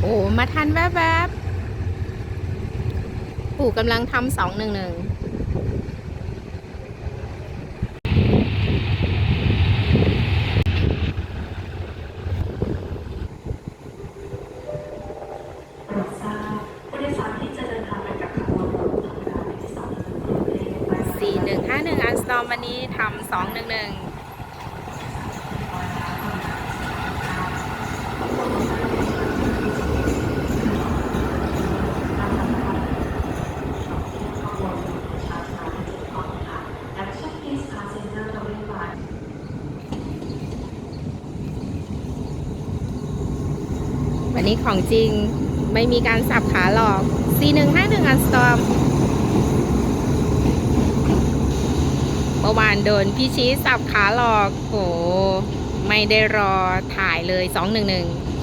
โอ้มาทันแวบๆปู่กำลังทำสองหนึ่งหนึ่งโปรดทราบผู้โดยสารที่จะเดินทางไปกับขบวนรถธรรมดาในที่สองกรุงเทพไปสี่หนึ่งห้าหนึ่งอันสตอมวันนี้ทำสองหนึ่งหนึ่ง วันนี้ของจริงไม่มีการสับขาหลอก C151 อันสตอมเมื่อวานโดนพี่ชี้สับขาหลอกโหไม่ได้รอถ่ายเลย 211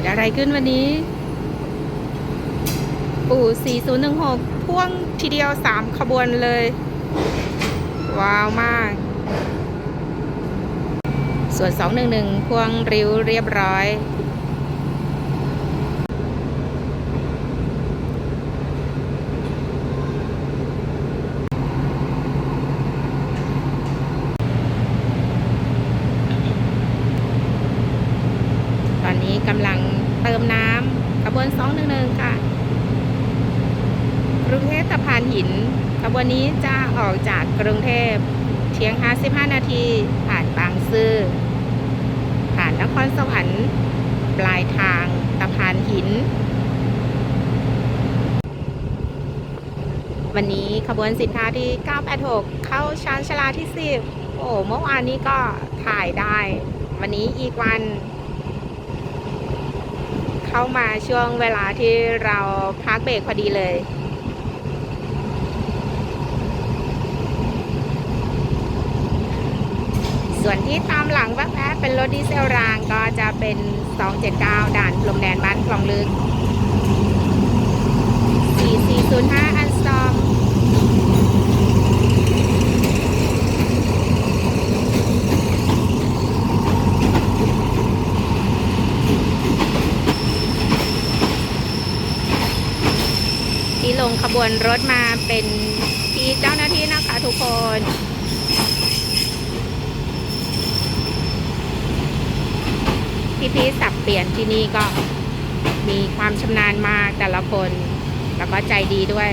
กิดอะไรขึ้นวันนี้ ปู่ 4016 พ่วงทีเดียว 3 ขบวนเลย ว้าวมาก ส่วน 211 พ่วงริ้วเรียบร้อย ตอนนี้กำลังเติมน้ำขบวน 211 ค่ะกรุงเทพตะพานหินขบวนนี้จะออกจากกรุงเทพเที่ยง 55 นาที ผ่านบางซื่อ ผ่านนครสวรรค์ ปลายทางตะพานหิน วันนี้ขบวนสินค้าที่ 986 เข้าชานชลาที่ 10 โอ้เมื่อวานนี้ก็ถ่ายได้ วันนี้อีกวัน เข้ามาช่วงเวลาที่เราพักเบรกพอดีเลย ส่วนที่ตามหลังแวบๆเป็นรถดีเซลรางก็จะเป็น 279 ด่านพรมแดนบ้านคลองลึก4405อันสตอม ที่ลงข บวนรถมาเป็นพี่เจ้าหน้าที่นะคะทุกคนพี่ๆสับเปลี่ยนที่นี่ก็มีความชำนาญมากแต่ละคน แล้วก็ใจดีด้วย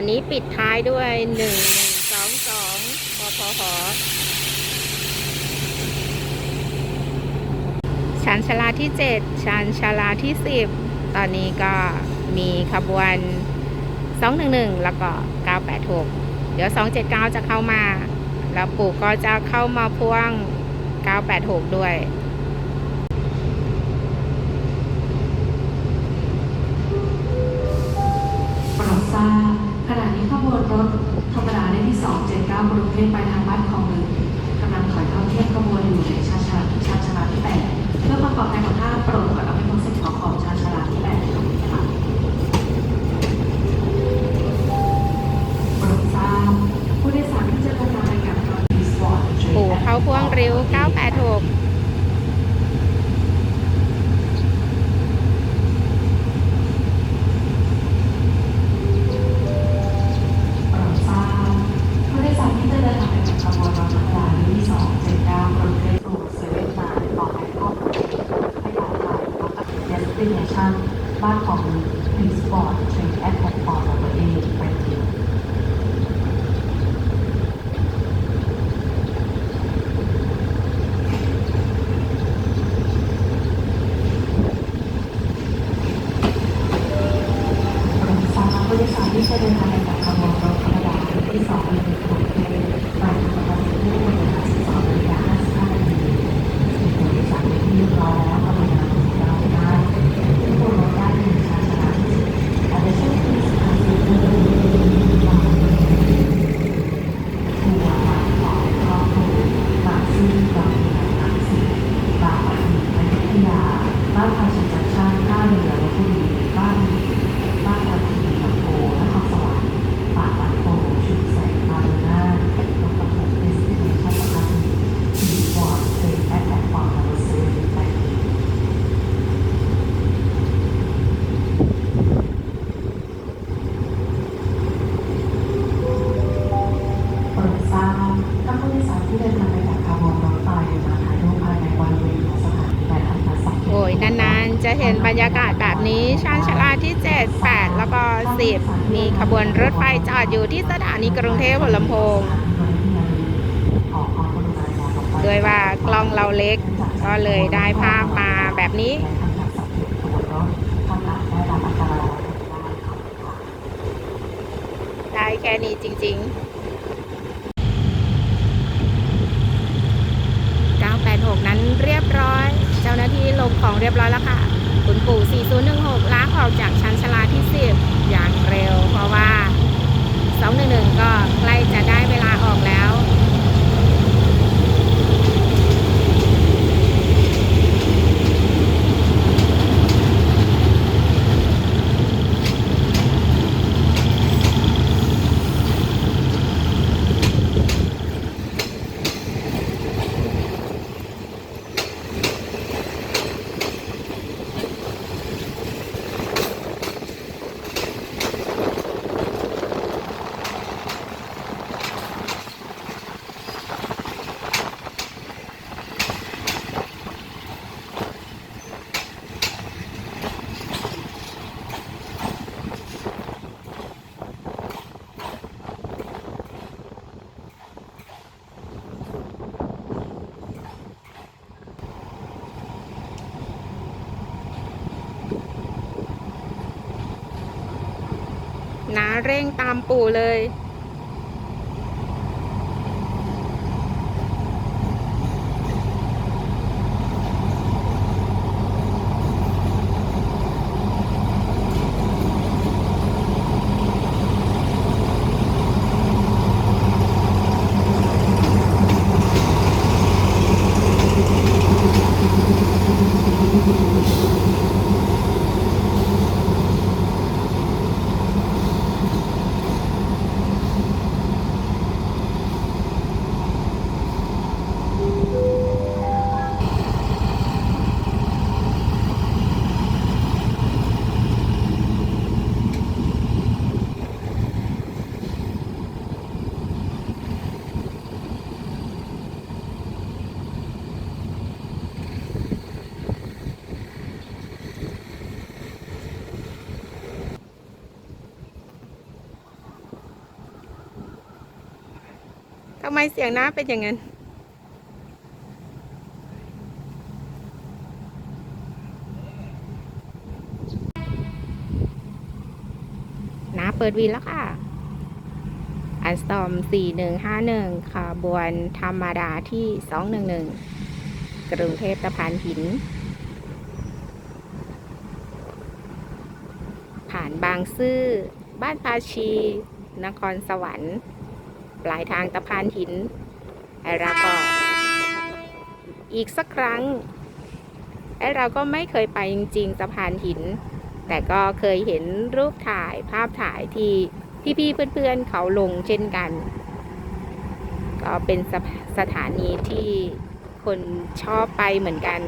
วันนี้ปิดท้ายด้วยหนึ่งสองสองปพหชานชลาที่เจ็ดชานชลาที่สิบตอนนี้ก็มีขบวนสองหนึ่งหนึ่งแล้วก็เก้าแปดหกเดี๋ยวสองเจ็ดเก้าจะเข้ามา แล้วปู่ก็จะเข้ามาพ่วงเก้าแปดหกด้วยาบรุงเพชรปลายทางบ้านคลองหนึ่งกำลังถอยเข้าเทียบขบวนอยู่ในชาชาชาชาที่แปดเพื่อประกอบการกับท่าโปรดก่อนเอาไปพบสิบของของชาชาที่แปดค่ะโปรดท้าบผู้โดยสารที่จะประจำกับรถสปอร์ตโอ้เขาพวงริ้ว 986 ฟิเนชั่นบ้านของพีสปอร์ตเทรดแอดแพลตฟอร์มของตัวเองไปทีที่ใช้เดินทางจากกำลังรถธรรมที่สองเป็นของเทไปทางประเทศที่เวลา12นาฬิกา55นาทีถึงบริษัทที่เรียบร้อยแล้ว จะเห็นบรรยากาศแบบนี้ชานชาลาที่ 7 8 แล้วก็ 10 มีขบวนรถไฟจอดอยู่ที่สถานีกรุงเทพหัวลำโพงโดยว่ากล้องเราเล็กก็เลยได้ภาพมาแบบนี้ได้แค่นี้จริง ๆ 986 นั้นเรียบร้อย เจ้าหน้าที่ลงของเรียบร้อยแล้วค่ะ คุณปู่ 4016 ล้างออกจากชั้นชลาที่ 10 อย่างเร็ว เพราะว่า 211 ก็ใกล้จะได้เวลาออกแล้ว นา เร่งตามปู่เลยำไมเสียงน้าเป็นอย่างนั้นน้าเปิดวีแล้วค่ะ อันสตอม 4151ขบวนธรรมดาที่ 211 กรุงเทพตะพานหิน ผ่านบางซื่อ บ้านปาชี นครสวรรค์ ปลายทางตะพานหินไอเราก็ อีกสักครั้งไอเราก็ไม่เคยไปจริงๆสะพานหิน แต่ก็เคยเห็นรูปถ่ายภาพถ่ายที่พี่ๆเพื่อนๆเขาลงเช่นกัน ก็เป็นสสถานีที่คนชอบไปเหมือนกัน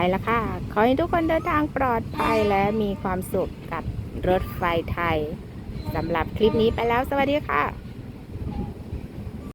ไปแล้วค่ะ ขอให้ทุกคนเดินทางปลอดภัยและมีความสุขกับรถไฟไทยสำหรับคลิปนี้ไปแล้วสวัสดีค่ะ